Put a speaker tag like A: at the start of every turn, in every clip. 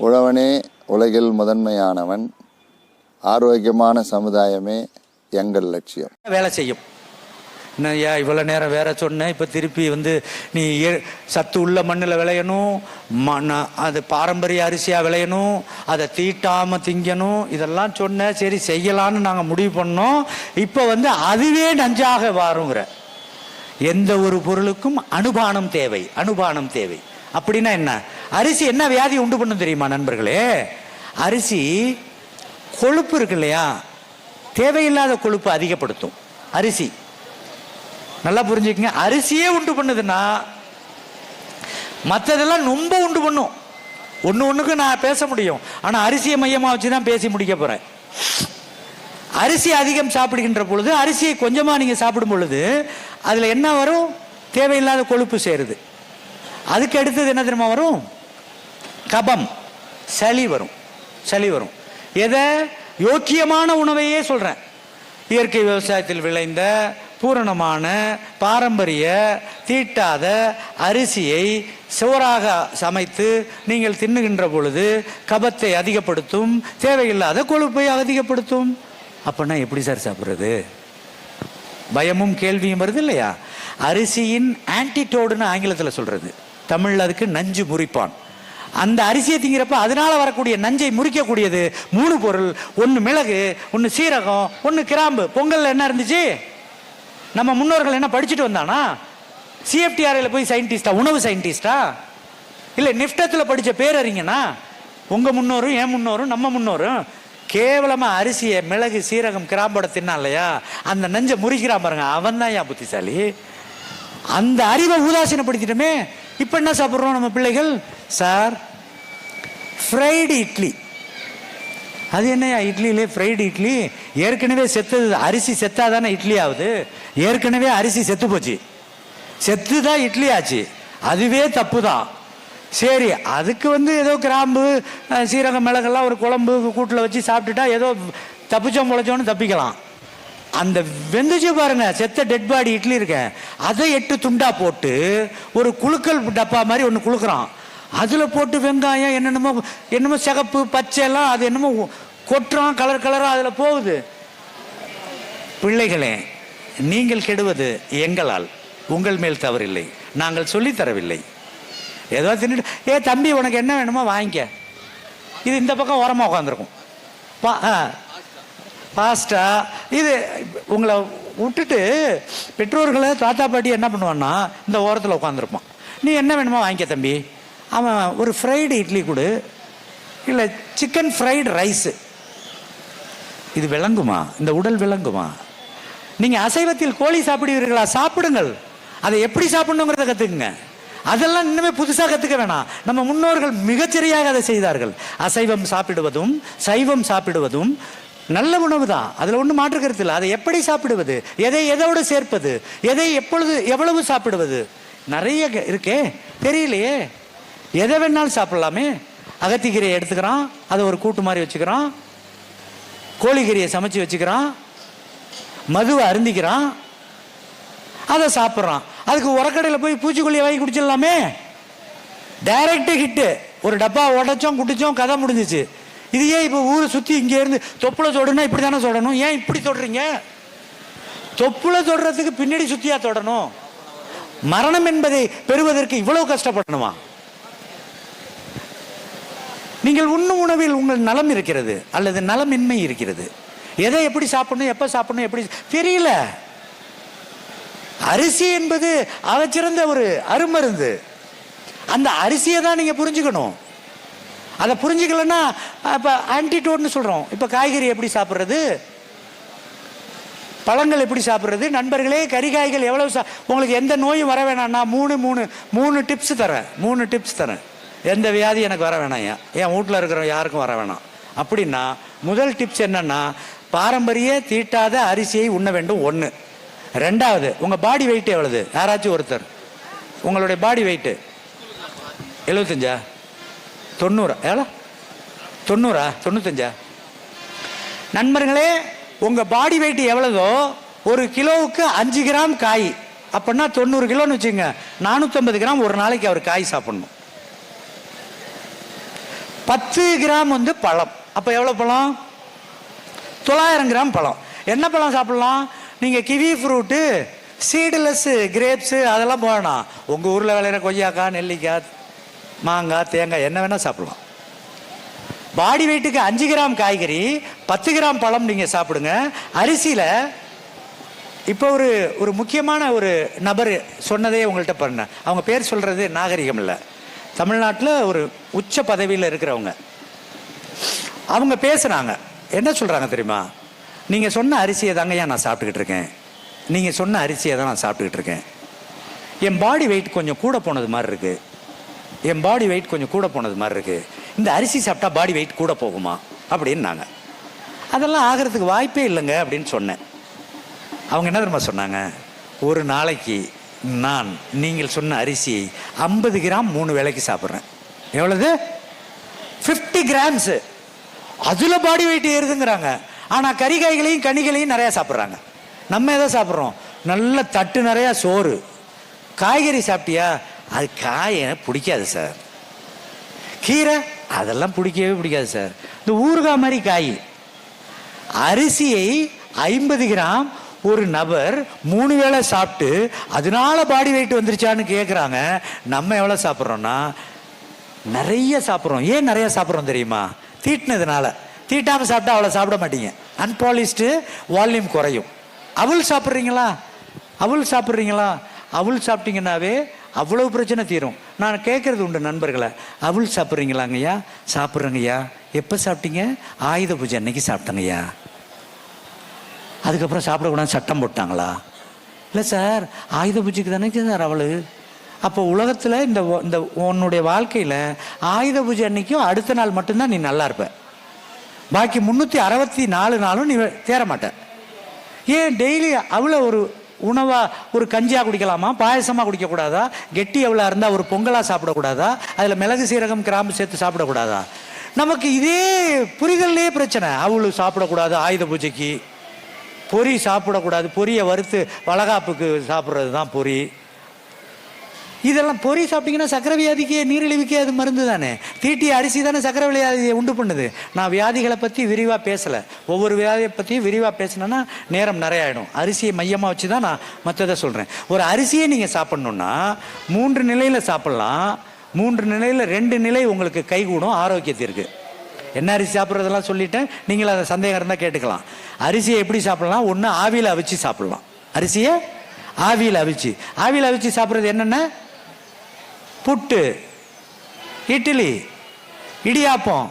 A: உழவனே உலகில் முதன்மையானவன் ஆரோக்கியமான சமுதாயமே எங்கள் லட்சியம்.
B: வேலை செய்யும்? என்ன ஏன் இவ்வளோ நேரம் வேற சொன்னேன் இப்போ திருப்பி வந்து நீ ஏ- சத்து உள்ள மண்ணில் விளையணும் மண் அது பாரம்பரிய அரிசியாக விளையணும் அதை தீட்டாமல் திங்கணும் இதெல்லாம் சொன்னேன் சரி செய்யலான்னு நாங்கள் முடிவு பண்ணோம். இப்போ வந்து அதுவே நஞ்சாக வாருங்கிற. எந்த ஒரு பொருளுக்கும் அனுபானம் தேவை அனுபானம் தேவை. அப்படின்னா என்ன? அரிசி என்ன வியாதி உண்டு பண்ணும் தெரியுமா நண்பர்களே? அரிசி கொழுப்பு இருக்கு இல்லையா? தேவையில்லாத கொழுப்பு அதிகப்படுத்தும். அரிசி. நல்லா புரிஞ்சுக்கங்க. அரிசியே உண்டு பண்ணுதுன்னா மற்றதெல்லாம் ரொம்ப உண்டு பண்ணும். ஒன்று ஒன்றுக்கு நான் பேச முடியும். ஆனால் அரிசியை மையமாக வச்சு தான் பேசி முடிக்க போகிறேன் அரிசி அதிகம் சாப்பிடுகின்ற பொழுது அரிசியை கொஞ்சமாக நீங்கள் சாப்பிடும் பொழுது அதில் என்ன வரும்? தேவையில்லாத கொழுப்பு சேருது. அதுக்கு அடுத்தது என்ன தெரியுமா வரும்? கபம். சளி வரும். சளி வரும். எதை? யோக்கியமான உணவையே சொல்கிறேன் இயற்கை விவசாயத்தில் விளைந்த பூரணமான பாரம்பரிய தீட்டாத அரிசியை சோறாக சமைத்து நீங்கள் தின்னுகின்ற பொழுது கபத்தை அதிகப்படுத்தும் தேவையில்லாத கொழுப்பை அதிகப்படுத்தும். அப்படின்னா எப்படி சார் சாப்பிட்றது? பயமும் கேள்வியும் வருது இல்லையா? அரிசியின் ஆன்டிடோடுன்னு ஆங்கிலத்தில் சொல்கிறது தமிழில் அதுக்கு நஞ்சு முறிப்பான். அந்த அரிசியை திங்கிறப்ப அதனால வரக்கூடிய நஞ்சை முறிக்கக்கூடியது மூணு பொருள். ஒன்று மிளகு ஒன்று சீரகம் ஒன்று கிராம்பு. பொங்கல் என்ன இருந்துச்சு? நம்ம முன்னோர்கள் என்ன படிச்சுட்டு வந்தானா? சிஎஃப்டிஆர்ஐல போய் சயின்டிஸ்டா உணவு சயின்டிஸ்டா இல்லை நிஃப்டத்தில் படித்த பேரறிங்கன்னா உங்கள் முன்னோரும் என் முன்னோரும் நம்ம முன்னோரும் கேவலமாக அரிசியை மிளகு சீரகம் கிராம்போட தின்னா இல்லையா? அந்த நஞ்சை முறிக்கிறான் பாருங்க. அவன் தான் ஏன் புத்திசாலி? அந்த அறிவை உதாசீனப்படுத்திட்டோமே இப்போ என்ன சாப்பிட்றோம் நம்ம பிள்ளைகள்? Sir fried idli. அது என்னையா இட்லியிலே ஃப்ரைடு இட்லி? ஏற்கனவே செத்தது அரிசி செத்தாதானே இட்லி ஆகுது? ஏற்கனவே அரிசி செத்து போச்சு. செத்து தான் இட்லி ஆச்சு. அதுவே தப்பு தான் சரி அதுக்கு வந்து ஏதோ கிராம்பு சீரகம் மிளகெல்லாம் ஒரு குழம்பு கூட்டில் வச்சு சாப்பிட்டுட்டா ஏதோ தப்பிச்சோம் முளைச்சோன்னு தப்பிக்கலாம். அந்த வெந்துச்சு பாருங்க செத்த டெட் பாடி இட்லி இருக்க. அதை எட்டு துண்டா போட்டு ஒரு குழுக்கள் டப்பா மாதிரி ஒன்று குளுக்குறான் அதில் போட்டு வெங்காயம் என்னென்னமோ என்னமோ சிகப்பு பச்சை எல்லாம் அது என்னமோ கொட்டுறான் கலர் கலராக அதில் போகுது. பிள்ளைகளே நீங்கள் கெடுவது எங்களால். உங்கள் மேல் தவறில்லை. நாங்கள் சொல்லி தரவில்லை. ஏதோ தின்னுட்டு ஏ தம்பி உனக்கு என்ன வேணுமோ வாங்கிக்க. இது இந்த பக்கம் ஓரமாக உட்காந்துருக்கும் பா ஆ பாஸ்டா இது உங்களை விட்டுட்டு பெற்றோர்களை தாத்தா பாட்டி என்ன பண்ணுவான்னா இந்த ஓரத்தில் உட்காந்துருப்பான் நீ என்ன வேணுமோ வாங்கிக்க தம்பி. அவன் ஒரு ஃப்ரைடு இட்லி கொடு இல்லை சிக்கன் ஃப்ரைடு ரைஸு இது விளங்குமா? இந்த உடல் விளங்குமா? நீங்கள் அசைவத்தில் கோழி சாப்பிடுவீர்களா? சாப்பிடுங்கள். அதை எப்படி சாப்பிடணுங்கிறத கற்றுக்குங்க அதெல்லாம் இன்னுமே புதுசாக கற்றுக்க வேணாம். நம்ம முன்னோர்கள் மிகச்சரியாக அதை செய்தார்கள். அசைவம் சாப்பிடுவதும் சைவம் சாப்பிடுவதும் நல்ல உணவு தான். அதில் ஒன்றும் மாற்று கருத்து இல்லை. அதை எப்படி சாப்பிடுவது? எதை எதோடு சேர்ப்பது? எதை எப்பொழுது எவ்வளவு சாப்பிடுவது? நிறைய க- இருக்கே. தெரியலையே. எதை வேணாலும் சாப்பிடலாமே. அகத்திக்கீரையை எடுத்துக்கிறான். அதை ஒரு கூட்டு மாதிரி வச்சுக்கிறான். கோழிக்கீரையை சமைச்சு வச்சுக்கிறான். மதுவை அருந்திக்கிறான். அதை சாப்பிட்றான். அதுக்கு உரக்கடையில் போய் பூச்சிக்கொல்லியை வாங்கி குடிச்சிடலாமே. டைரக்டு ஹிட்டு ஒரு டப்பா உடைச்சோம் குடிச்சோம் கதை முடிஞ்சிச்சு. இது ஏன் இப்போ ஊரை சுற்றி இங்கேருந்து தொப்புளை தொப்புல இப்படி தானே தொடணும்? ஏன் இப்படி தொடறீங்க? தொப்புளை தொடுறதுக்கு பின்னாடி சுற்றியாக தொடணும்? மரணம் என்பதை பெறுவதற்கு இவ்வளவு கஷ்டப்படணுமா? நீங்கள் உண்ணும் உணவில் உங்கள் நலம் இருக்கிறது அல்லது நலமின்மை இருக்கிறது. எதை எப்படி சாப்பிடணும் எப்போ சாப்பிடணும் எப்படி தெரியல. அரிசி என்பது அவச்சிறந்த ஒரு அருமருந்து. அந்த அரிசியை தான் நீங்கள் புரிஞ்சுக்கணும். அதை புரிஞ்சுக்கலன்னா இப்போ ஆன்டிடோட்னு சொல்கிறோம் இப்போ காய்கறி எப்படி சாப்பிட்றது? பழங்கள் எப்படி சாப்பிட்றது? நண்பர்களே கறிகாய்கள் எவ்வளோ சா உங்களுக்கு எந்த நோயும் வர வேணாம்னா மூணு மூணு மூணு டிப்ஸ் தரேன். மூணு டிப்ஸ் தரேன். எந்த வியாதி எனக்கு வர வேணாம் ஏன்? என் வீட்டில் இருக்கிற யாருக்கும் வர வேணாம். அப்படின்னா முதல் டிப்ஸ் என்னன்னா பாரம்பரிய தீட்டாத அரிசியை உண்ண வேண்டும் ஒன்று ரெண்டாவது உங்கள் பாடி வெயிட் எவ்வளவு? யாராச்சும் ஒருத்தர். உங்களுடைய பாடி வெயிட்டு எழுபத்தஞ்சா தொண்ணூறா. எவ்வளோ? தொண்ணூறா? தொண்ணூத்தஞ்சா? நண்பர்களே உங்கள் பாடி வெயிட் எவ்வளதோ ஒரு கிலோவுக்கு அஞ்சு கிராம் காய். அப்படின்னா தொண்ணூறு கிலோன்னு வச்சுங்க நானூற்றம்பது கிராம் ஒரு நாளைக்கு அவர் காய் சாப்பிடணும். பத்து கிராம் வந்து பழம். அப்போ எவ்வளோ பழம்? தொள்ளாயிரம் கிராம் பழம். என்ன பழம் சாப்பிடலாம்? நீங்கள் கிவி ஃப்ரூட்டு சீடுலெஸ்ஸு கிரேப்ஸு அதெல்லாம் போகணும் உங்கள் ஊரில் விளையிற கொய்யாக்காய் நெல்லிக்காய் மாங்காய் தேங்காய் என்ன வேணால் சாப்பிடலாம். பாடி வெயிட்டுக்கு அஞ்சு கிராம் காய்கறி பத்து கிராம் பழம் நீங்கள் சாப்பிடுங்க. அரிசியில் இப்போ ஒரு ஒரு முக்கியமான ஒரு நபர் சொன்னதே உங்கள்கிட்ட பண்ண அவங்க பேர் சொல்கிறது நாகரிகம் இல்லை. தமிழ்நாட்டில் ஒரு உச்ச பதவியில் இருக்கிறவங்க. அவங்க பேசுனாங்க. என்ன சொல்கிறாங்க தெரியுமா? நீங்கள் சொன்ன அரிசியை தாங்கய்யா நான் சாப்பிட்டுக்கிட்டு இருக்கேன்? நீங்கள் சொன்ன அரிசியை தான் நான் சாப்பிட்டுக்கிட்டு இருக்கேன். என் பாடி வெயிட் கொஞ்சம் கூட போனது மாதிரி இருக்குது என் பாடி வெயிட் கொஞ்சம் கூட போனது மாதிரி இருக்குது இந்த அரிசி சாப்பிட்டா பாடி வெயிட் கூட போகுமா? அப்படின்னாங்க. அதெல்லாம் ஆகிறதுக்கு வாய்ப்பே இல்லைங்க அப்படின்னு சொன்னேன். அவங்க என்ன தெரியுமா சொன்னாங்க? ஒரு நாளைக்கு நான் நீங்கள் சொன்ன அரிசியை ஐம்பது கிராம் மூணு வேளைக்கு சாப்பிட்றேன். எவ்வளவு? ஃபிஃப்டி கிராம்ஸு அதில் பாடி வெயிட் ஏறுதுங்கிறாங்க. ஆனால் கறிகாய்களையும் கனிகளையும் நிறையா சாப்பிட்றாங்க. நம்ம எதை சாப்பிட்றோம்? நல்ல தட்டு நிறையா சோறு. காய்கறி சாப்பிட்டியா? அது காய் எனக்கு பிடிக்காது சார். கீரை அதெல்லாம் பிடிக்கவே பிடிக்காது சார். இந்த ஊறுகாய் மாதிரி காய். அரிசியை ஐம்பது கிராம் ஒரு நபர் மூணு வேளை சாப்பிட்டு அதனால பாடி வெயிட் வந்துருச்சான்னு கேட்குறாங்க நம்ம எவ்வளோ சாப்பிட்றோன்னா நிறைய சாப்பிட்றோம். ஏன் நிறைய சாப்பிட்றோம் தெரியுமா? தீட்டினதுனால. தீட்டாமல் சாப்பிட்டா அவ்வளோ சாப்பிட மாட்டீங்க. அன்பாலிஸ்டு வால்யூம் குறையும். அவள் சாப்பிட்றீங்களா? அவள் சாப்பிட்றீங்களா? அவள் சாப்பிட்டீங்கன்னாவே அவ்வளவு பிரச்சனை தீரும். நான் கேட்கறது உண்டு நண்பர்களை. அவள் சாப்பிட்றீங்களாங்கய்யா? சாப்பிட்றேங்கய்யா. எப்போ சாப்பிட்டீங்க? ஆயுத பூஜை அன்னைக்கு சாப்பிட்டேங்கய்யா. அதுக்கப்புறம் சாப்பிடக்கூடாது சட்டம் போட்டாங்களா? இல்லை சார் ஆயுத பூஜைக்கு தானே சார் அவள். அப்போ உலகத்தில் இந்த இந்த உன்னுடைய வாழ்க்கையில் ஆயுத பூஜை அன்னைக்கும் அடுத்த நாள் மட்டும்தான் நீ நல்லா இருப்ப. பாக்கி முந்நூற்றி அறுபத்தி நாலு நாளும் நீ தேர மாட்ட ஏன் டெய்லி அவ்வளோ ஒரு உணவா ஒரு கஞ்சியாக குடிக்கலாமா? பாயசமாக குடிக்கக்கூடாதா? கெட்டி எவ்வளோ இருந்தால் ஒரு பொங்கலாக சாப்பிடக்கூடாதா? அதில் மிளகு சீரகம் கிராம்பு சேர்த்து சாப்பிடக்கூடாதா? நமக்கு இதே புரிதல்லே பிரச்சனை. அவளு சாப்பிடக்கூடாது ஆயுத பூஜைக்கு. பொரி சாப்பிடக்கூடாது. பொரியை வறுத்து வளகாப்புக்கு சாப்பிட்றது தான் பொரி இதெல்லாம் பொறி சாப்பிட்டீங்கன்னா சக்கரை வியாதிக்கு நீரிழிவுக்கே அது மருந்து தானே? தீட்டி அரிசி தானே சக்கரை வியாதியை உண்டு பண்ணுது. நான் வியாதிகளை பற்றி விரிவாக பேசலை. ஒவ்வொரு வியாதியை பற்றியும் விரிவாக பேசினேன்னா நேரம் நிறைய ஆகிடும் அரிசியை மையமாக வச்சு தான் நான் மற்றதை சொல்கிறேன் ஒரு அரிசியை நீங்கள் சாப்பிட்ணுன்னா மூன்று நிலையில் சாப்பிட்லாம். மூன்று நிலையில் ரெண்டு நிலை உங்களுக்கு கைகூடும் ஆரோக்கியத்திற்கு என்ன அரிசி சாப்பிட்றதெல்லாம் சொல்லிட்டேன்? நீங்கள் அதை சந்தேகம் இருந்தால் கேட்டுக்கலாம். அரிசியை எப்படி சாப்பிட்லாம்? ஒன்று ஆவியில் அவிச்சு சாப்பிட்லாம். அரிசியை ஆவியில் அவிச்சு. ஆவியில் அவிச்சு சாப்பிட்றது என்னென்ன? புட்டு இட்லி இடியாப்பம்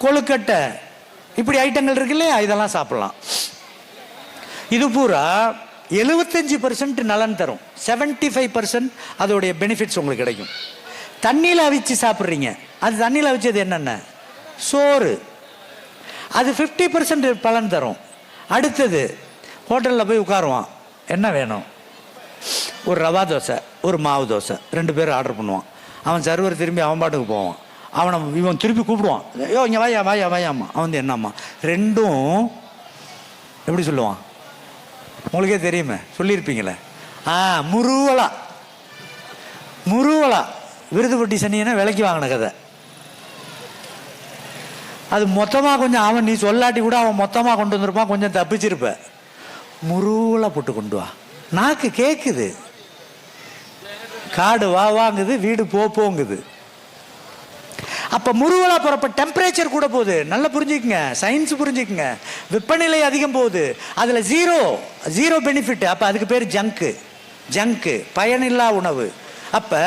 B: கொழுக்கட்டை இப்படி ஐட்டங்கள் இருக்கு இல்லையா? இதெல்லாம் சாப்பிடலாம். இது பூரா எழுபத்தஞ்சு பர்சன்ட் நலன் தரும். 75% ஃபைவ் பர்சன்ட் அதோடைய பெனிஃபிட்ஸ் உங்களுக்கு கிடைக்கும். தண்ணியில் அவிச்சு சாப்பிட்றீங்க. அது தண்ணியில் அவிச்சது என்னென்ன? சோறு. அது ஃபிஃப்டி பர்சன்ட் பலன் தரும். அடுத்தது ஹோட்டலில் போய் உட்காருவான். என்ன வேணும்? ஒரு ரவா தோசை ஒரு மாவு தோசை ரெண்டு பேரும் ஆர்டர் பண்ணுவான். அவன் சர்வர் திரும்பி அவன் பாட்டுக்கு போவான். அவனை இவன் திருப்பி கூப்பிடுவான். ஐயோ இங்கே வாயா வாயா வாயாம்மா. அவன் வந்து என்னம்மா? ரெண்டும் எப்படி சொல்லுவான்? உங்களுக்கே தெரியுமே சொல்லியிருப்பீங்களே. ஆ முருவலா. முருவலா. விருதுபட்டி சனியனை விலைக்கு வாங்கின கதை. அது மொத்தமாக கொஞ்சம் அவன் நீ சொல்லாட்டி கூட அவன் மொத்தமாக கொண்டு வந்திருப்பான் கொஞ்சம் தப்பிச்சிருப்ப. முருவலா போட்டு கொண்டு வா. நாக்கு கேட்குது காடு வா வாங்குது வீடு போ போங்குது. அப்ப முருகலாக போறப்ப டெம்பரேச்சர் கூட போகுது. நல்லா புரிஞ்சுக்குங்க சயின்ஸ் புரிஞ்சுக்குங்க. வெப்பநிலை அதிகம் போகுது. அதுல ஜீரோ ஜீரோ பெனிஃபிட் அப்ப அதுக்கு பேர் ஜங்கு ஜங்கு பயனில்லா உணவு. அப்போ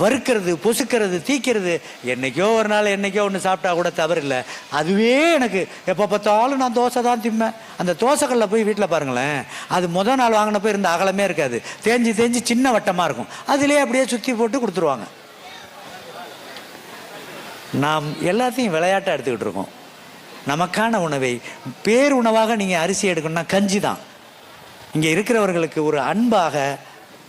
B: வறுக்கிறது பொசுக்கிறது தீக்கிறது என்னைக்கோ ஒரு நாள் என்னைக்கோ ஒன்று சாப்பிட்டா கூட தவறு இல்லை அதுவே எனக்கு எப்போ பார்த்தாலும் நான் தோசை தான் திம்பேன். அந்த தோசைக்கல்ல போய் வீட்டில் பாருங்களேன் அது முதல் நாள் வாங்கினப்போ இருந்த அகலமே இருக்காது. தேஞ்சு தேஞ்சு சின்ன வட்டமாக இருக்கும். அதிலே அப்படியே சுற்றி போட்டு கொடுத்துருவாங்க. நாம் எல்லாத்தையும் விளையாட்டாக எடுத்துக்கிட்டு இருக்கோம். நமக்கான உணவை பேர் உணவாக நீங்கள் அரிசி எடுக்கணும்னா கஞ்சி தான். இங்கே இருக்கிறவர்களுக்கு ஒரு அன்பாக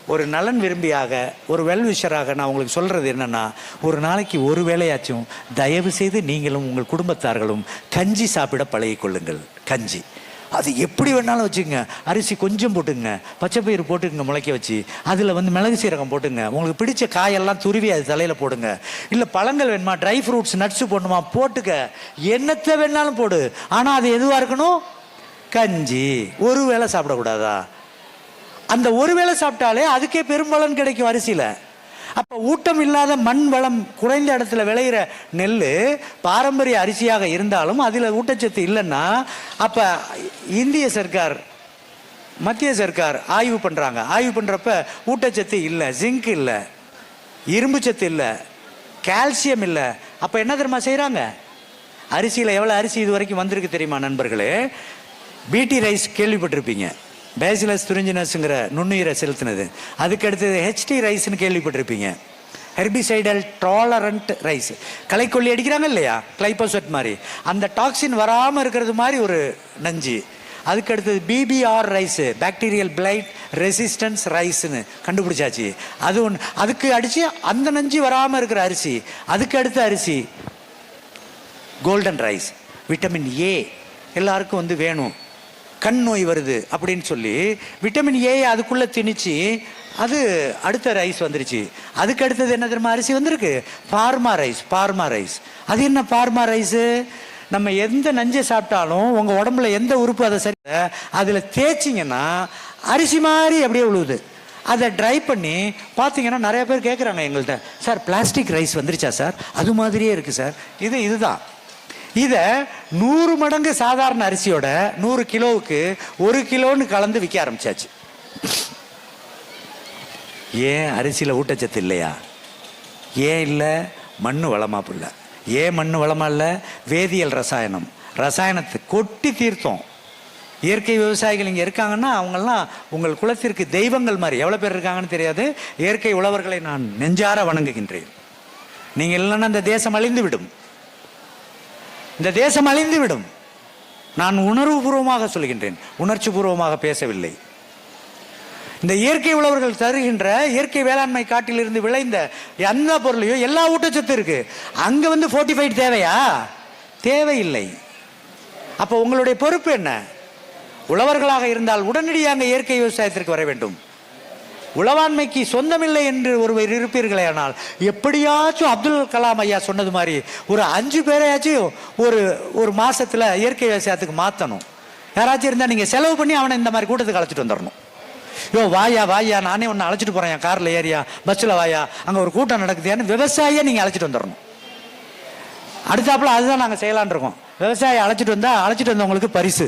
B: ஒரு நலன் விரும்பியாக ஒரு வெல்விஷராக நான் உங்களுக்கு சொல்கிறது என்னென்னா ஒரு நாளைக்கு ஒரு வேளையாச்சும் தயவு செய்து நீங்களும் உங்கள் குடும்பத்தார்களும் கஞ்சி சாப்பிட பழகிக்கொள்ளுங்கள் கஞ்சி. அது எப்படி வேணாலும் வச்சுக்கோங்க. அரிசி கொஞ்சம் போட்டுங்க பச்சை பயிறு போட்டுங்க முளைக்க வச்சு. அதில் வந்து மிளகு சீரகம் போட்டுங்க உங்களுக்கு பிடிச்ச காயெல்லாம் துருவி அது தலையில் போடுங்க. இல்லை பழங்கள் வேணுமா? ட்ரை ஃப்ரூட்ஸ் நட்ஸ் போடணுமா? போட்டுக்க. என்னத்தை வேணாலும் போடு. ஆனால் அது எதுவாக இருக்கணும்? கஞ்சி. ஒரு வேளை சாப்பிடக்கூடாதா? அந்த ஒரு வேளை சாப்பிட்டாலே அதுக்கே பெரும்பலன் கிடைக்கும் அரிசியில். அப்போ ஊட்டம் இல்லாத மண் வளம் குறைந்த இடத்துல விளையிற நெல் பாரம்பரிய அரிசியாக இருந்தாலும் அதில் ஊட்டச்சத்து இல்லைன்னா அப்போ இந்திய சர்க்கார் மத்திய சர்க்கார் ஆய்வு பண்ணுறாங்க ஆய்வு பண்ணுறப்ப ஊட்டச்சத்து இல்லை ஜிங்க் இல்லை இரும்பு சத்து இல்லை கால்சியம் இல்லை. அப்போ என்ன தெரியுமா செய்கிறாங்க அரிசியில் எவ்வளோ அரிசி இது வரைக்கும் வந்திருக்கு தெரியுமா நண்பர்களே? பிடி ரைஸ் கேள்விப்பட்டிருப்பீங்க. பேசிலஸ் துரிஞ்சினஸுங்கிற நுண்ணுயிரை செலுத்தினது. அதுக்கு அடுத்தது ஹெச்டி ரைஸ்னு கேள்விப்பட்டிருப்பீங்க. ஹெர்பிசைடல் டாலரண்ட் ரைஸ் களைக்கொல்லி அடிக்கிறாங்க இல்லையா? கிளைபோசட் மாதிரி. அந்த டாக்ஸின் வராமல் இருக்கிறது மாதிரி ஒரு நஞ்சு. அதுக்கு அடுத்தது BPR rice bacterial blight resistance ரைஸ்னு கண்டுபிடிச்சாச்சு. அது ஒன்று அதுக்கு அடித்து அந்த நஞ்சு வராமல் இருக்கிற அரிசி அதுக்கு அடுத்த அரிசி கோல்டன் ரைஸ் விட்டமின் ஏ எல்லாருக்கும் வந்து வேணும். கண் நோய் வருது அப்படின்னு சொல்லி விட்டமின் ஏ அதுக்குள்ளே திணிச்சு அது அடுத்த ரைஸ் வந்துருச்சு. அதுக்கு அடுத்தது என்ன தெரியுமா? அரிசி வந்திருக்கு. Pharma rice pharma rice. அது என்ன பார்மா ரைஸு? நம்ம எந்த நஞ்சை சாப்பிட்டாலும் உங்கள் உடம்புல எந்த உறுப்பு அதை சரி அதில் தேய்ச்சிங்கன்னா அரிசி மாதிரி அப்படியே உழுவுது. அதை ட்ரை பண்ணி பார்த்தீங்கன்னா நிறைய பேர் கேட்குறாங்க எங்கள்கிட்ட சார் பிளாஸ்டிக் ரைஸ் வந்துருச்சா சார்? அது மாதிரியே இருக்குது சார். இது இதுதான். இதை நூறு மடங்கு சாதாரண அரிசியோட நூறு கிலோவுக்கு ஒரு கிலோன்னு கலந்து விற்க ஆரம்பிச்சாச்சு. ஏன் அரிசியில் ஊட்டச்சத்து இல்லையா? ஏன் இல்லை மண் வளமாக புள்ள? ஏன் மண் வளமா இல்லை? வேதியியல் ரசாயனம். ரசாயனத்தை கொட்டி தீர்த்தோம். இயற்கை விவசாயிகள் இங்கே இருக்காங்கன்னா அவங்கெல்லாம் உங்கள் குலத்திற்கு தெய்வங்கள் மாதிரி. எவ்வளோ பேர் இருக்காங்கன்னு தெரியாது. இயற்கை உழவர்களை நான் நெஞ்சார வணங்குகின்றேன். நீங்கள் இல்லைன்னா இந்த தேசம் அழிந்து விடும். இந்த தேசம் அழிந்துவிடும். நான் நான் உணர்வுபூர்வமாக சொல்கின்றேன். உணர்ச்சி பூர்வமாக பேசவில்லை. இந்த இயற்கை உழவர்கள் தருகின்ற இயற்கை வேளாண்மை காட்டிலிருந்து விளைந்த எந்த பொருளையும் எல்லா ஊட்டச்சத்து இருக்கு. அங்க வந்து ஃபோர்ட்டிஃபைட் தேவையா? தேவையில்லை. அப்போ உங்களுடைய பொறுப்பு என்ன? உழவர்களாக இருந்தால் உடனடியாக இயற்கை விவசாயத்திற்கு வர வேண்டும். உளவாண்மைக்கு சொந்தமில்லை என்று ஒருவர் இருப்பீர்களே ஆனால் எப்படியாச்சும் அப்துல் கலாம் ஐயா சொன்னது மாதிரி ஒரு அஞ்சு பேரையாச்சும் ஒரு ஒரு மாதத்தில் இயற்கை விவசாயத்துக்கு மாற்றணும் யாராச்சும் இருந்தால் நீங்கள் செலவு பண்ணி அவனை இந்த மாதிரி கூட்டத்துக்கு அழைச்சிட்டு வந்துடணும் யோ வாயா வாயா நானே ஒன்று அழைச்சிட்டு போகிறேன் என் காரில் ஏறியா பஸ்ஸில் வாயா அங்கே ஒரு கூட்டம் நடக்குதுன்னு விவசாயியை நீங்கள் அழைச்சிட்டு வந்துடணும் அடுத்தாப்புல அதுதான் நாங்கள் செய்யலான் இருக்கோம். விவசாயி அழைச்சிட்டு வந்தால் அழைச்சிட்டு வந்தவங்களுக்கு பரிசு.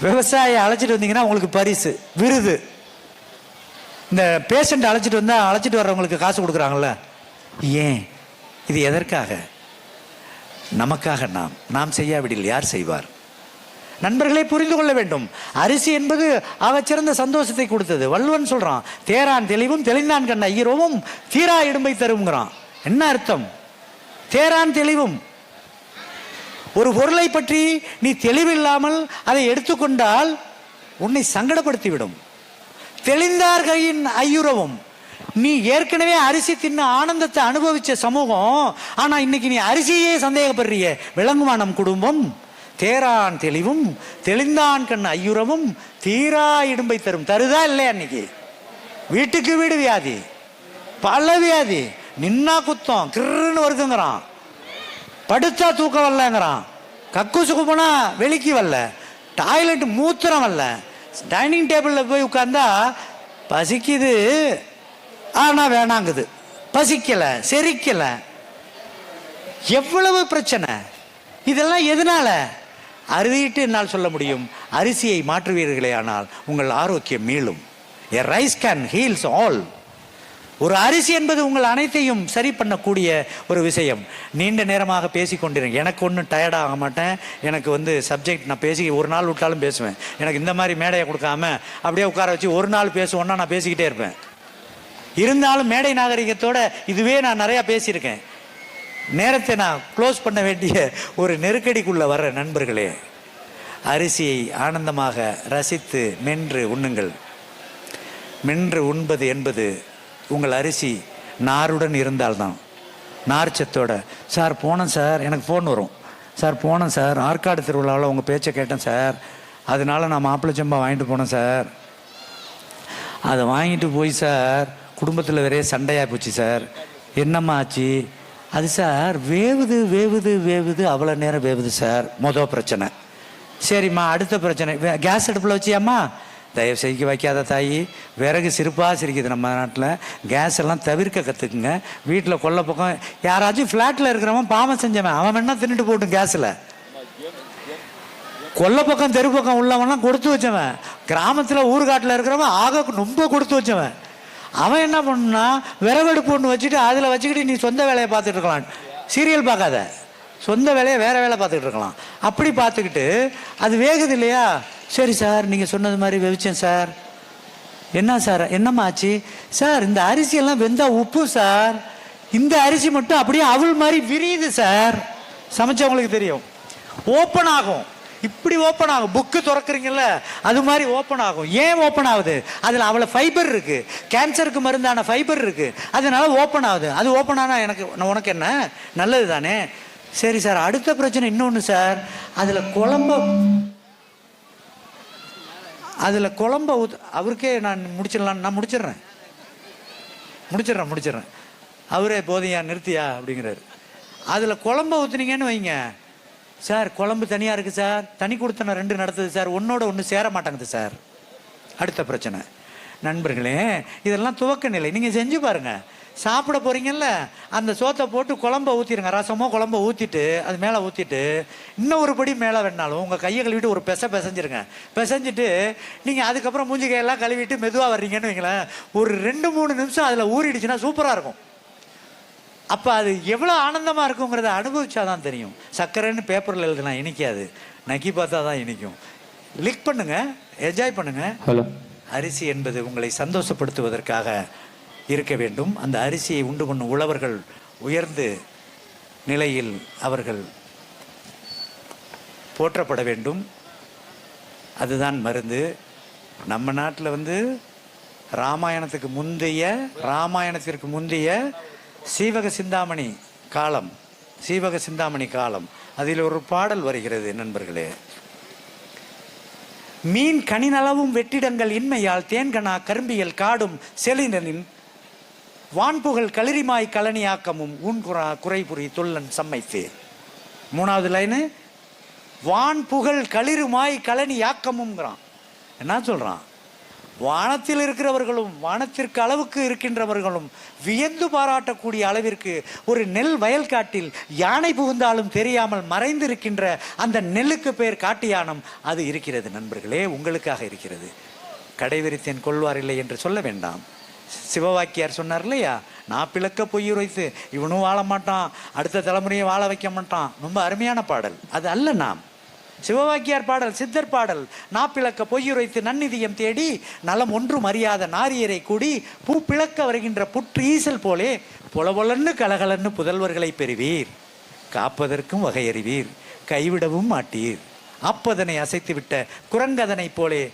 B: விவசாயி அழைச்சிட்டு வந்தீங்கன்னா உங்களுக்கு பரிசு விருது. இந்த பேஷண்ட் அழைச்சிட்டு வந்தால் அழைச்சிட்டு வர்றவங்களுக்கு காசு கொடுக்குறாங்கல்ல? ஏன்? இது எதற்காக? நமக்காக நாம் நாம் செய்யாவிடில் யார் செய்வார்? நண்பர்களே புரிந்து கொள்ள வேண்டும். அரிசி என்பது அவச்சிறந்த சந்தோஷத்தை கொடுத்தது. வள்ளுவன் சொல்கிறான் தேரான் தெளிவும் தெளிந்தான் கண்ண ஐயரோவும் தீரா இடும்பை தருங்கிறான் என்ன அர்த்தம்? தேரான் தெளிவும் ஒரு பொருளை பற்றி நீ தெளிவில்லாமல் அதை எடுத்துக்கொண்டால் உன்னை சங்கடப்படுத்திவிடும். தெளிந்தார்களின் ஐயுறவும். நீ ஏற்கனவே அரிசி தின்ன ஆனந்தத்தை அனுபவிச்ச சமூகம் ஆனா இன்னைக்கு நீ அரிசியே சந்தேகப்படுறிய. விளங்குமா நம் குடும்பம்? தேரான் தெளிவும் தெளிந்தான் கண் ஐயுறவும் தீரா இடும்பை தரும். தருதா இல்லையா இன்னைக்கு? வீட்டுக்கு வீடு வியாதி பல வியாதி நின்னா குத்தம் கிருன்னு வருதுங்கிறான் படுத்தா தூக்கம் வரலங்கிறான். கக்கூசுக்கு போனால் வெளிக்கு வரல. டாய்லெட் மூத்திரம் வரல. டைனிங் டேபிளில் போய் உட்காந்தா பசிக்குது. ஆனால் வேணாங்குது. பசிக்கலை செரிக்கலை. எவ்வளவு பிரச்சனை? இதெல்லாம் எதனால? அறுதிட்டு என்னால் சொல்ல முடியும். அரிசியை மாற்றுவீர்களே ஆனால் உங்கள் ஆரோக்கியம் மீளும் a rice can heals all ஒரு அரிசி என்பது உங்கள் அனைத்தையும் சரி பண்ணக்கூடிய ஒரு விஷயம். நீண்ட நேரமாக பேசி கொண்டிருக்கேன் எனக்கு ஒன்றும் டயர்ட் ஆக மாட்டேன். எனக்கு வந்து சப்ஜெக்ட் நான் பேசி ஒரு நாள் விட்டாலும் பேசுவேன். எனக்கு இந்த மாதிரி மேடையை கொடுக்காம அப்படியே உட்கார வச்சு ஒரு நாள் பேசுவோன்னா நான் பேசிக்கிட்டே இருப்பேன். இருந்தாலும் மேடை நாகரிகத்தோட இதுவே நான் நிறையா பேசியிருக்கேன். நேரத்தை நான் க்ளோஸ் பண்ண வேண்டிய ஒரு நெருக்கடிக்குள்ளே வர்ற நண்பர்களே அரிசியை ஆனந்தமாக ரசித்து மென்று உண்ணுங்கள். மென்று உண்பது என்பது உங்கள் அரிசி நாருடன் இருந்தால்தான். நார்ச்சத்தோட சார் போனேன் சார். எனக்கு ஃபோன் வரும். சார் போனேன் சார். ஆற்காடு திருவிழாவில் உங்கள் பேச்சை கேட்டேன் சார். அதனால நான் மாப்பிள்ளை சம்பா வாங்கிட்டு போனேன் சார். அதை வாங்கிட்டு போய் சார் குடும்பத்தில் வேறே சண்டையாக போச்சு சார். என்னம்மா ஆச்சு? அது சார் வேவுது வேவுது வேவுது. அவ்வளோ நேரம் வேவுது சார். மொதல் பிரச்சனை. சரிம்மா அடுத்த பிரச்சனை. வே- கேஸ் அடுப்பில் வச்சியாம்மா? தயவு செய்ய வைக்காத தாயி. விறகு சிரிப்பாக சிரிக்குது நம்ம நாட்டில். கேஸ் எல்லாம் தவிர்க்க கற்றுக்குங்க வீட்டில் கொல்லை பக்கம் யாராச்சும் ஃப்ளாட்டில் இருக்கிறவன் பாவம் செஞ்சவன். அவன் வேணா தின்னுட்டு போட்டும் கேஸில் கொல்லை பக்கம் தெரு பக்கம் உள்ளவன்லாம் கொடுத்து வச்சவன். கிராமத்தில் ஊர்காட்டில் இருக்கிறவன் ஆக ரொம்ப கொடுத்து வச்சவன். அவன் என்ன பண்ணா விறகடுப்பு ஒன்று வச்சுட்டு அதில் வச்சுக்கிட்டு நீ சொந்த வேலையை பார்த்துட்டு இருக்கலாம். சீரியல் பார்க்காத. சொந்த வேலையை வேற வேலை பார்த்துக்கிட்டு இருக்கலாம். அப்படி பார்த்துக்கிட்டு அது வேகுது இல்லையா? சரி சார் நீங்கள் சொன்னது மாதிரி வெவிச்சேன் சார். என்ன சார் என்னம்மா ஆச்சு? சார் இந்த அரிசியெல்லாம் வெந்தா உப்பு சார். இந்த அரிசி மட்டும் அப்படியே அவள் மாதிரி விரியுது சார். சமைச்சவங்களுக்கு தெரியும். ஓப்பன் ஆகும். இப்படி ஓப்பன் ஆகும். புக்கு திறக்கிறீங்கல்ல அது மாதிரி ஓப்பன் ஆகும். ஏன் ஓப்பன் ஆகுது? அதில் அவ்வளோ ஃபைபர் இருக்கு. கேன்சருக்கு மருந்தான ஃபைபர் இருக்கு. அதனால ஓப்பன் ஆகுது. அது ஓப்பன் ஆனால் எனக்கு நான் உனக்கு என்ன? நல்லது தானே சரி சார் அடுத்த பிரச்சனை இன்னொன்று சார். அதில் குழம்ப அதில் குழம்ப அவருக்கே நான் முடிச்சிடலாம் நான் முடிச்சிடுறேன். முடிச்சிடுறேன் முடிச்சிடுறேன். அவரே போதையா நிறுத்தியா அப்படிங்கிறாரு. அதில் குழம்ப ஊற்றுனீங்கன்னு வைங்க. சார் குழம்பு தனியாக இருக்குது சார். தனி கொடுத்தன ரெண்டு நடத்துது சார். ஒன்னோட ஒன்று சேர மாட்டேங்குது சார். அடுத்த பிரச்சனை. நண்பர்களே இதெல்லாம் துவக்க நிலை. நீங்கள் செஞ்சு பாருங்கள் சாப்பிட போறீங்கல்ல அந்த சோத்தை போட்டு குழம்ப ஊற்றிடுங்க ரசமோ குழம்ப ஊற்றிட்டு அது மேலே ஊற்றிட்டு இன்னும் ஒரு படி மேலே வேணாலும் உங்கள் கையை கழுவிட்டு ஒரு பெச பிசைஞ்சிருங்க. பிசைஞ்சிட்டு நீங்கள் அதுக்கப்புறம் மூஞ்சி கையெல்லாம் கழுவிட்டு மெதுவாக வர்றீங்கன்னு வைங்களேன் ஒரு ரெண்டு மூணு நிமிஷம் அதில் ஊறிடுச்சுன்னா சூப்பராக இருக்கும். அப்போ அது எவ்வளோ ஆனந்தமாக இருக்குங்கிறத அனுபவிச்சாதான் தெரியும். சர்க்கரைன்னு பேப்பரில் எழுதுனா இனிக்காது. நக்கி பார்த்தா தான் இனிக்கும். லிக் பண்ணுங்க என்ஜாய் பண்ணுங்க.
C: ஹலோ
B: அரிசி என்பது உங்களை சந்தோஷப்படுத்துவதற்காக இருக்க வேண்டும். அந்த அரிசியை உண்டு பண்ணும் உழவர்கள் உயர்ந்து நிலையில் அவர்கள் போற்றப்பட வேண்டும். அதுதான் மருந்து. நம்ம நாட்டில் வந்து ராமாயணத்துக்கு முந்தைய ராமாயணத்திற்கு முந்தைய சீவக சிந்தாமணி காலம் சீவக சிந்தாமணி காலம். அதில் ஒரு பாடல் வருகிறது நண்பர்களே. மீன் கனினளவும் வெற்றிடங்கள் இன்மையால் தேன்கனா கரும்பியல் காடும் செலினனின் வான்புகள் களிரிமாய் கலனியாக்கமும் ஊன்குறா குறைபுரி தொல்லன் சம்மைத்து மூணாவது லைனு வான்புகழ் களிருமாய் கலனியாக்கமுங்கிறான் என்ன சொல்றான்? வானத்தில் இருக்கிறவர்களும் வானத்திற்கு அளவுக்கு இருக்கின்றவர்களும் வியந்து பாராட்டக்கூடிய அளவிற்கு ஒரு நெல் வயல்காட்டில் யானை புகுந்தாலும் தெரியாமல் மறைந்திருக்கின்ற அந்த நெல்லுக்கு பேர் காட்டு யானம் அது இருக்கிறது நண்பர்களே உங்களுக்காக இருக்கிறது. கடைவிரித்தேன் கொள்வார் இல்லை என்று சொல்ல வேண்டாம். சிவவாக்கியார் சொன்னார் இல்லையா நான் பிளக்க பொய் உரைத்து இவனும் வாழ மாட்டான் அடுத்த தலைமுறையை வாழ வைக்க மாட்டான். ரொம்ப அருமையான பாடல். அது அல்ல நாம். சிவவாக்கியார் பாடல் சித்தர் பாடல் நாப்பிளக்க பொய்யுரைத்து நன்னிதியம் தேடி நலம் ஒன்றும் அறியாத நாரியரை கூடி பூ பிளக்க வருகின்ற புற்று ஈசல் போலே பொலபொலன்னு கலகலன்னு புதல்வர்களை பெறுவீர். காப்பதற்கும் வகையறிவீர் கைவிடவும் மாட்டீர். அப்பதனை அசைத்து விட்ட குரங்கதனைப் போலே.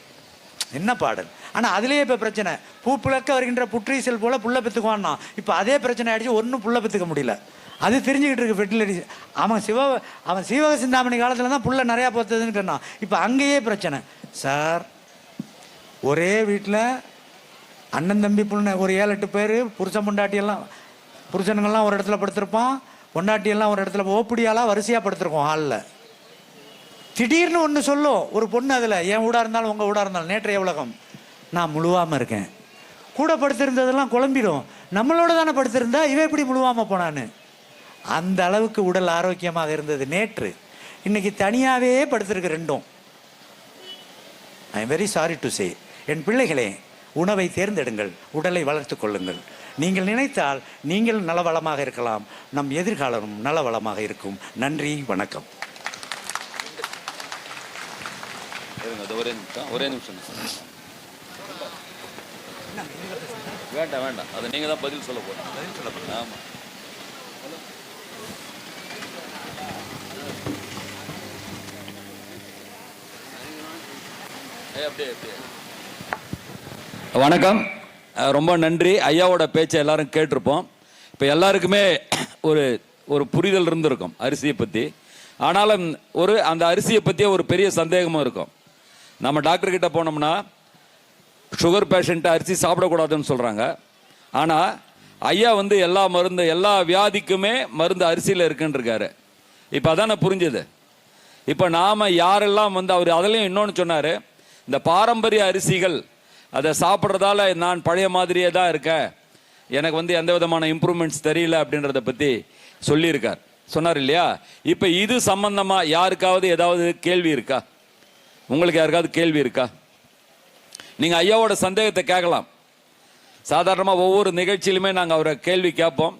B: என்ன பாடல்? ஆனால் அதுலேயே இப்போ பிரச்சனை. பூ பிளக்க வருகின்ற புற்றீசல் போல் புள்ள பெற்றுக்குவான்னா இப்போ அதே பிரச்சனை ஆயிடுச்சு ஒன்றும் புள்ள பெற்றுக்க முடியல. அது தெரிஞ்சுக்கிட்டு இருக்கு ஃபெர்டிலிட்டி அவன் சிவ அவன் சீவக சிந்தாமணி காலத்தில் தான் புள்ள நிறையா பார்த்ததுன்னு சொன்னான். இப்போ அங்கேயே பிரச்சனை. சார் ஒரே வீட்டில் அண்ணன் தம்பி புள்ள ஒரு ஏழு எட்டு பேர் புருஷன் பொண்டாட்டியெல்லாம் புருஷனுங்கெல்லாம் ஒரு இடத்துல படுத்திருப்பான் பொண்டாட்டியெல்லாம் ஒரு இடத்துல ஓப்படியாலாம் வரிசையாக படுத்திருக்கோம் ஹாலில். திடீர்னு ஒன்று சொல்லும் ஒரு பொண்ணு அதில் என் ஊடாக இருந்தாலும் உங்கள் ஊடாக இருந்தாலும் நேற்றைய உலகம். நான் முழுவாமல் இருக்கேன். கூட படுத்திருந்ததெல்லாம் குழம்பிடும். நம்மளோட தானே படுத்திருந்தா இவன் எப்படி முழுவாமல் போனான்னு? அந்த அளவுக்கு உடல் ஆரோக்கியமாக இருந்தது நேற்று. இன்னைக்கு தனியாகவே படுத்திருக்கு ரெண்டும். I am very sorry to say என் பிள்ளைகளே உணவை தேர்ந்தெடுங்கள் உடலை வளர்த்துக் கொள்ளுங்கள். நீங்கள் நினைத்தால் நீங்கள் நலவளமாக இருக்கலாம். நம் எதிர்காலமும் நலவளமாக இருக்கும். நன்றி வணக்கம்.
D: ஒரே நிமிஷம் ஒரே நிமிஷம் ஒரே நிமிஷம் வேண்டாம் வேண்டாம். அது நீங்க தான் பதில் சொல்ல போறீங்க. பதில் சொல்ல போறீங்க. ஆமா. ஏய், அப்படியே அப்படியே. வணக்கம். ரொம்ப நன்றி. ஐயாவோட பேச்சை எல்லாரும் கேட்டிருப்போம். இப்போ எல்லாருக்குமே ஒரு ஒரு புரிதல் இருந்திருக்கும் அரிசியை பற்றி ஆனாலும் ஒரு அந்த அரிசியை பற்றிய ஒரு பெரிய சந்தேகமும் இருக்கும். நம்ம டாக்டர் கிட்ட போனோம்னா சுகர் பேஷண்ட்டு அரிசி சாப்பிடக்கூடாதுன்னு சொல்கிறாங்க ஆனால் ஐயா வந்து எல்லா மருந்து எல்லா வியாதிக்குமே மருந்து அரிசியில் இருக்குன்ருக்காரு இப்போ அதானே புரிஞ்சுது? இப்போ நாம் யாரெல்லாம் வந்து அவர் அதுலேயும் இன்னொன்று சொன்னார். இந்த பாரம்பரிய அரிசிகள் அதை சாப்பிட்றதால நான் பழைய மாதிரியே தான் இருக்கேன். எனக்கு வந்து எந்த விதமான இம்ப்ரூவ்மெண்ட்ஸ் தெரியல அப்படின்றத பற்றி சொல்லியிருக்கார். சொன்னார் இல்லையா? இப்போ இது சம்பந்தமாக யாருக்காவது ஏதாவது கேள்வி இருக்கா? உங்களுக்கு யாருக்காவது கேள்வி இருக்கா? நீங்கள் ஐயாவோட சந்தேகத்தை கேட்கலாம். சாதாரணமாக ஒவ்வொரு நிகழ்ச்சியிலுமே நாங்கள் அவரை கேள்வி கேட்போம்.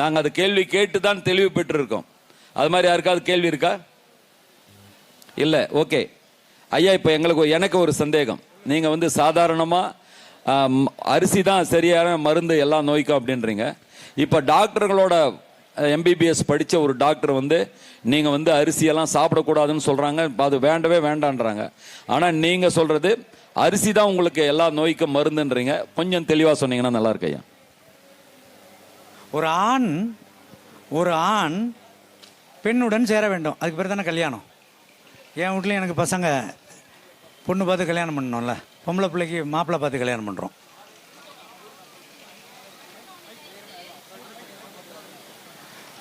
D: நாங்கள் அது கேள்வி கேட்டு தான் தெளிவு பெற்றிருக்கோம். அது மாதிரி யாருக்காவது கேள்வி இருக்கா? இல்லை ஓகே. ஐயா இப்போ எங்களுக்கு எனக்கு ஒரு சந்தேகம். நீங்கள் வந்து சாதாரணமாக அரிசி தான் சரியான மருந்து எல்லாம் நோய்க்கும் அப்படின்றீங்க. இப்போ டாக்டர்களோட எம்பிபிஎஸ் படித்த ஒரு டாக்டர் வந்து நீங்கள் வந்து அரிசியெல்லாம் சாப்பிடக்கூடாதுன்னு சொல்கிறாங்க அது வேண்டவே வேண்டான்றாங்க. ஆனால் நீங்கள் சொல்கிறது அரிசி தான் உங்களுக்கு எல்லா நோய்க்கும் மருந்துன்றீங்க. கொஞ்சம் தெளிவாக சொன்னீங்கன்னா நல்லா இருக்கு ஐயா.
B: ஒரு ஆண் ஒரு ஆண் பெண்ணுடன் சேர வேண்டும். அதுக்கு பேர் தானே கல்யாணம். என் வீட்லையும் எனக்கு பசங்க பொண்ணு பார்த்து கல்யாணம் பண்ணணும்ல. பொம்பளை பிள்ளைக்கு மாப்பிள்ளை பார்த்து கல்யாணம் பண்ணுறோம்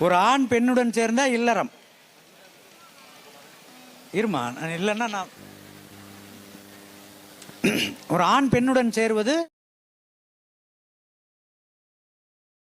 B: ஒரு ஆண் பெண்ணுடன் சேர்ந்தா இல்லறம். இருமா நான் இல்லைன்னா நான் ஒரு ஆண் பெண்ணுடன் சேருவது